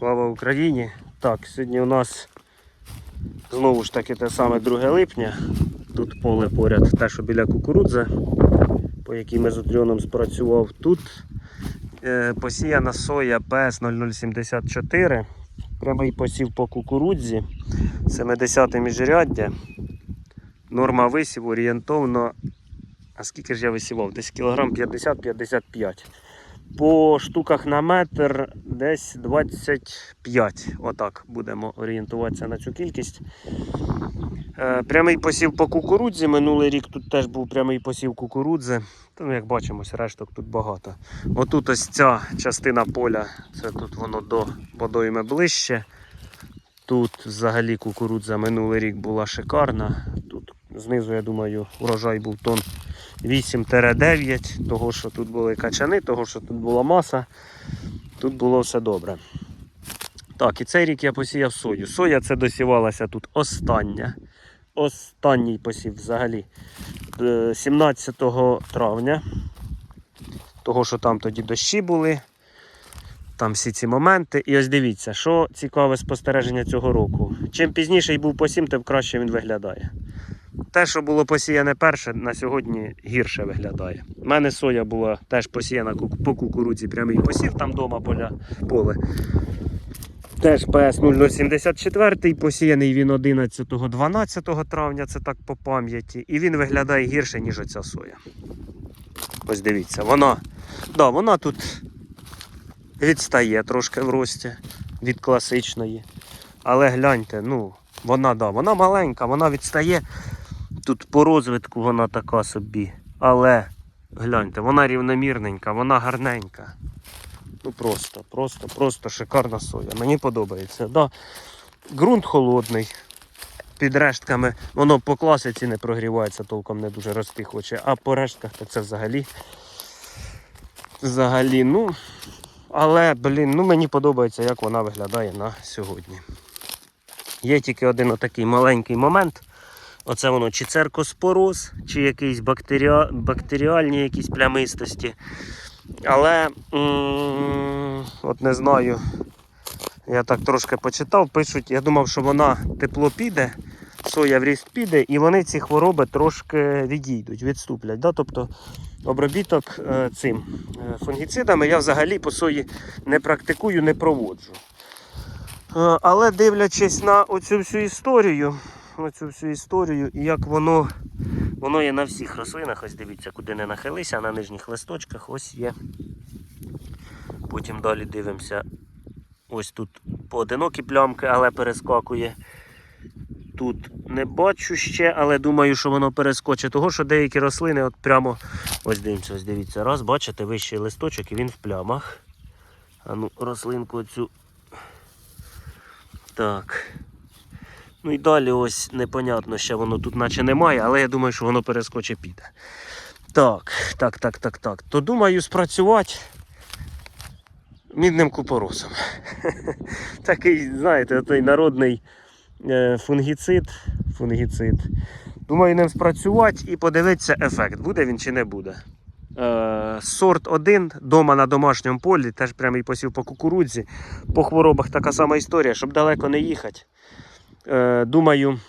Слава Україні! Так, сьогодні у нас знову ж таки те саме 2 липня. Тут поле поряд, те, що біля кукурудзи, по якій ми з мезотріоном спрацював. Тут е, посіяна соя ПС 0074. Прямий посів по кукурудзі. 70 міжряддя. Норма висіву орієнтовно. А скільки ж я висівав? Десь кілограм 50-55. По штуках на метр десь 25. Отак будемо орієнтуватися на цю кількість. Е, Прямий посів по кукурудзі. Минулий рік тут теж був прямий посів кукурудзи. Ну, як бачимо, решток тут багато. Отут ось ця частина поля, це тут воно до водойми ближче. Тут взагалі кукурудза минулий рік була шикарна. Тут знизу, я думаю, урожай був тон 8-9, того, що тут були качани, того, що тут була маса. Тут було все добре. Так, і цей рік я посіяв сою. Соя це досівалася тут остання. Останній посів взагалі. Е, 17 травня. Того, що там тоді дощі були. Там всі ці моменти. І ось дивіться, що цікаве спостереження цього року. Чим пізніший був посім, тим краще він виглядає. Те, що було посіяне перше, на сьогодні гірше виглядає. У мене соя була теж посіяна по кукурудзі, прямий посів, там вдома поля, поле. Теж ПС 0074, посіяний він 11-12 травня, це так по пам'яті. І він виглядає гірше, ніж оця соя. Ось дивіться, вона, да, вона тут відстає трошки в рості від класичної. Але гляньте, ну, вона, да, вона маленька, вона відстає. Тут по розвитку вона така собі. Але гляньте, вона рівномірненька, вона гарненька. Ну просто, просто, просто шикарна соя. Мені подобається. Да. Ґрунт холодний. Під рештками воно по класиці не прогрівається, толком не дуже рости а по рештках то це взагалі. Взагалі, ну. Але, блін, ну мені подобається, як вона виглядає на сьогодні. Є тільки один отакий маленький момент. Оце воно чи церкоспороз, чи якісь бактеріа... бактеріальні якісь плямистості. Але от не знаю. Я так трошки почитав, пишуть, я думав, що вона тепло піде, соя в ріст піде, і вони ці хвороби трошки відійдуть, відступлять. Да? Тобто обробіток е, цим е, фунгіцидами я взагалі по сої не практикую, не проводжу. Е, Але дивлячись на оцю всю історію, оцю всю історію і як воно, воно є на всіх рослинах, ось дивіться, куди не нахилися, на нижніх листочках ось є. Потім далі дивимося. Ось тут поодинокі плямки, але перескакує. Тут не бачу ще, але думаю, що воно перескочить. Того, що деякі рослини от прямо. Ось дивіться, ось дивіться. Раз, бачите, вищий листочок і він в плямах. А ну, рослинку цю. Так. Ну і далі ось непонятно, ще воно тут наче немає, але я думаю, що воно перескочить піде. Так, так, так, так, так. То думаю спрацювати мідним купоросом. Такий, знаєте, той народний е, фунгіцид. фунгіцид. Думаю, ним спрацювати і подивитися ефект, буде він чи не буде. Е, сорт 1 дома на домашньому полі, теж прямий посів по кукурудзі. По хворобах така сама історія, щоб далеко не їхати. Е, думаю,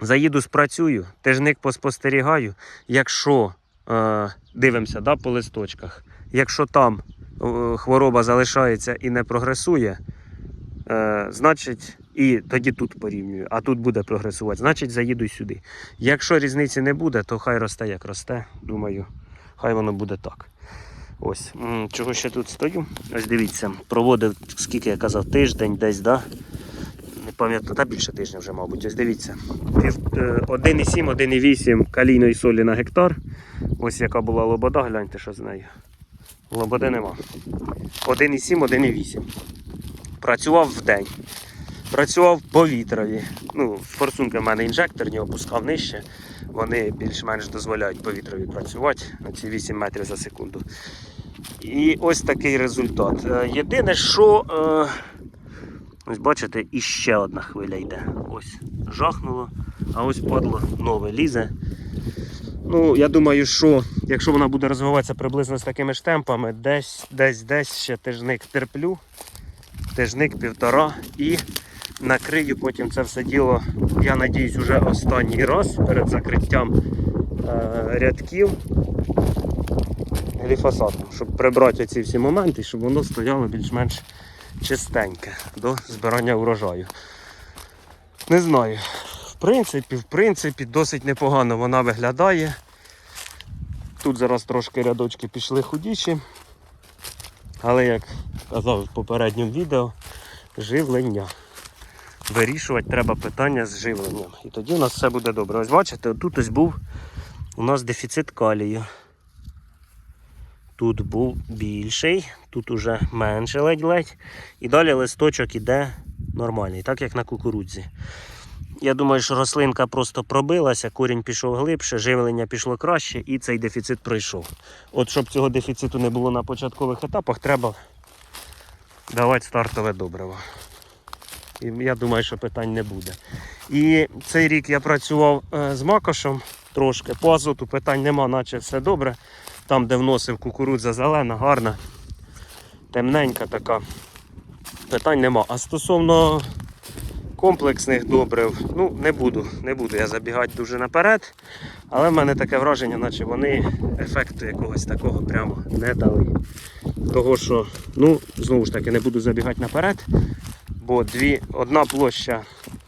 заїду, спрацюю, тижник поспостерігаю. Якщо е, дивимося да, по листочках, якщо там е, хвороба залишається і не прогресує, значить, і тоді тут порівнюю, а тут буде прогресувати, значить заїду сюди. Якщо різниці не буде, то хай росте, як росте. Думаю, хай воно буде так. Ось, чого ще тут стою? Ось дивіться, проводив, скільки я казав, тиждень десь, да? Не пам'ятаю, та більше тижня вже, мабуть. Ось дивіться. Е, 1,7, 1,8 калійної солі на гектар. Ось яка була лобода, гляньте, що з нею. Лободи нема. 1,7, 1,8. Працював в день. Працював по. Ну, форсунки в мене інжекторні, опускав нижче. Вони більш-менш дозволяють по вітрові працювати на ці 8 метрів за секунду. І ось такий результат. Е, Єдине, що. Е, ось бачите, іще одна хвиля йде. Ось жахнуло, а ось падло нове лізе. Ну, я думаю, що якщо вона буде розвиватися приблизно з такими ж темпами, десь, десь, десь ще тижник терплю. тижник, півтора і накрию потім це все діло, я надіюсь, уже останній раз перед закриттям е, рядків гліфосатом, щоб прибрати ці всі моменти, щоб воно стояло більш-менш чистеньке до збирання урожаю. Не знаю. В принципі, в принципі, досить непогано вона виглядає. Тут зараз трошки рядочки пішли худіші. Але як казав в попередньому відео, живлення. Вирішувати треба питання з живленням. І тоді у нас все буде добре. Ось бачите, тут ось був у нас дефіцит калію. Тут був більший, тут уже менше ледь-ледь. І далі листочок іде нормальний, так як на кукурудзі. Я думаю, що рослинка просто пробилася, корінь пішов глибше, живлення пішло краще і цей дефіцит пройшов. От щоб цього дефіциту не було на початкових етапах, треба давати стартове добриво. І я думаю, що питань не буде. І цей рік я працював е, з макошем трошки. По азоту питань нема, наче все добре. Там, де вносив кукурудза зелена, гарна, темненька така. Питань нема. А стосовно комплексних добрив, ну не буду, не буду я забігати дуже наперед. Але в мене таке враження, наче вони ефекту якогось такого прямо не дали. Того що, ну, знову ж таки, не буду забігати наперед, бо дві, одна площа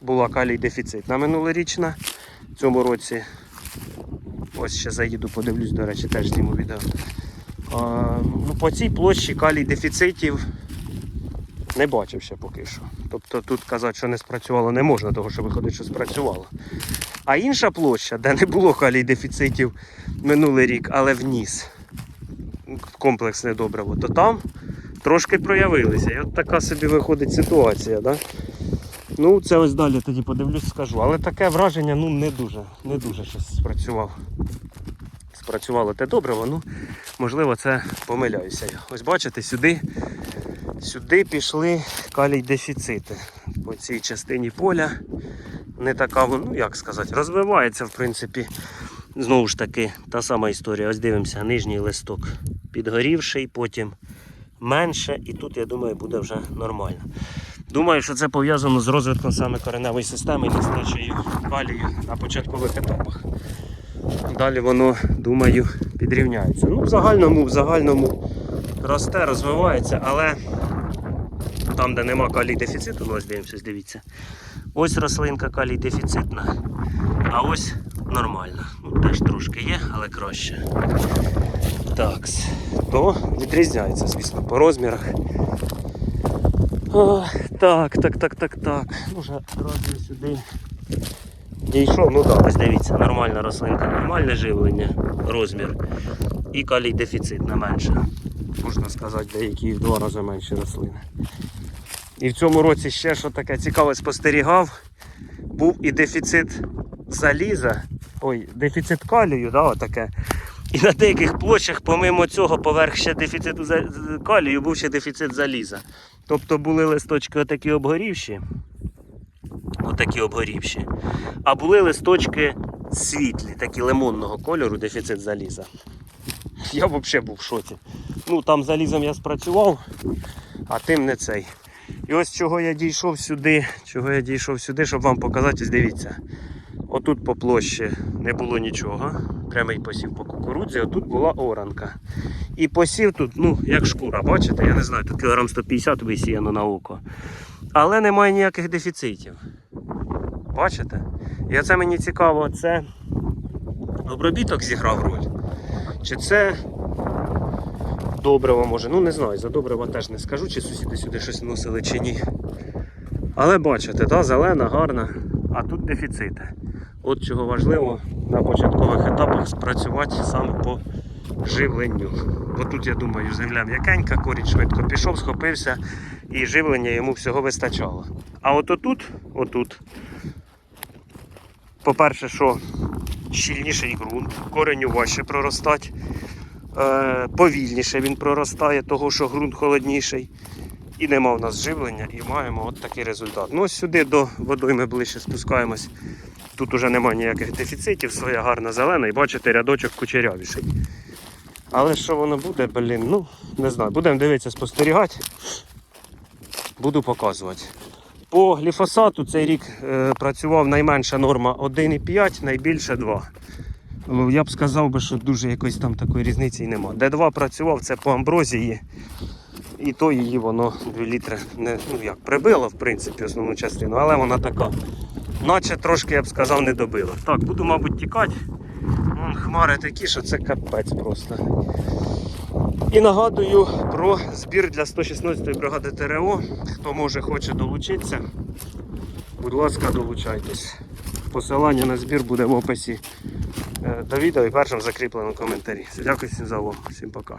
була калій дефіцитна минулорічна. В цьому році ось ще заїду, подивлюсь, до речі, теж зніму відео. Ну, по цій площі калій дефіцитів не бачив ще поки що. Тобто тут казати, що не спрацювало, не можна, того що виходить, що спрацювало. А інша площа, де не було калій дефіцитів минулий рік, але вніс комплексне добриво, то там трошки проявилися. І от така собі виходить ситуація. Да? Ну, це ось далі тоді подивлюсь, скажу. Але таке враження ну, не дуже, не дуже щось спрацював. Спрацювало те добриво, ну можливо це помиляюся. Ось бачите, сюди, сюди пішли калій дефіцити. По цій частині поля не така, ну як сказати, розвивається в принципі. Знову ж таки, та сама історія. Ось дивимося, нижній листок підгорівший, потім менше, і тут, я думаю, буде вже нормально. Думаю, що це пов'язано з розвитком саме кореневої системи і нестачею калію на початкових етапах. Далі воно, думаю, підрівняється. Ну, в загальному, в загальному росте, розвивається, але там, де нема калій дефіциту, ну ось дивимося, дивіться. Ось рослинка калій дефіцитна, а ось нормальна. Ну, теж трошки є, але краще. Так, то відрізняється, звісно, по розмірах. О, так, так, так, так, так. Може одразу сюди дійшов. Ну так, ось дивіться, нормальна рослинка, нормальне живлення, розмір. І калій дефіцит не менше. Можна сказати, деякі в два рази менші рослини. І в цьому році ще що таке цікаве спостерігав, був і дефіцит заліза, ой, дефіцит калію, да, отаке. І на деяких площах, помимо цього, поверх ще дефіциту калію, був ще дефіцит заліза. Тобто були листочки отакі обгорівші, отакі обгорівші, а були листочки світлі, такі лимонного кольору, дефіцит заліза. Я взагалі був в шоці. Ну там залізом я спрацював, а тим не цей. І ось чого я дійшов сюди, чого я дійшов сюди, щоб вам показати, ось дивіться. Отут по площі не було нічого. Прямий посів по кукурудзі, отут була оранка. І посів тут, ну, як шкура, бачите, я не знаю, тут кілограм 150 висіяно на око. Але немає ніяких дефіцитів. Бачите? І оце мені цікаво, це обробіток зіграв роль. Чи це добриво може? Ну не знаю, за добриво теж не скажу, чи сусіди сюди щось вносили чи ні. Але бачите, та, зелена, гарна, а тут дефіцити. От чого важливо на початкових етапах спрацювати саме по живленню. Бо тут, я думаю, земля м'якенька, корінь швидко пішов, схопився і живлення йому всього вистачало. А от отут, отут, по-перше, що щільніший ґрунт, кореню важче проростати, е, повільніше він проростає, того що ґрунт холодніший. І нема в нас живлення, і маємо от такий результат. Ну ось сюди до водойми ближче спускаємось. Тут уже немає ніяких дефіцитів, своя гарна зелена, і бачите, рядочок кучерявіший. Але що воно буде, блін, ну не знаю. Будемо дивитися, спостерігати. буду показувати. По гліфосату цей рік е, працював найменша норма 1,5, найбільше 2. Ну, Я б сказав би, що дуже якоїсь там такої різниці й нема. Де 2 працював, це по амброзії. І то її воно 2 літри не, ну як, прибило, в принципі, основну частину, але вона така. Наче трошки, я б сказав, не добила. Так, буду, мабуть, тікати. Вон хмари такі, що це капець просто. І нагадую про збір для 116-ї бригади ТРО. Хто може хоче долучитися, будь ласка, долучайтесь. Посилання на збір буде в описі е, до відео і першим закріпленому коментарі. Дякую всім за увагу. Всім пока.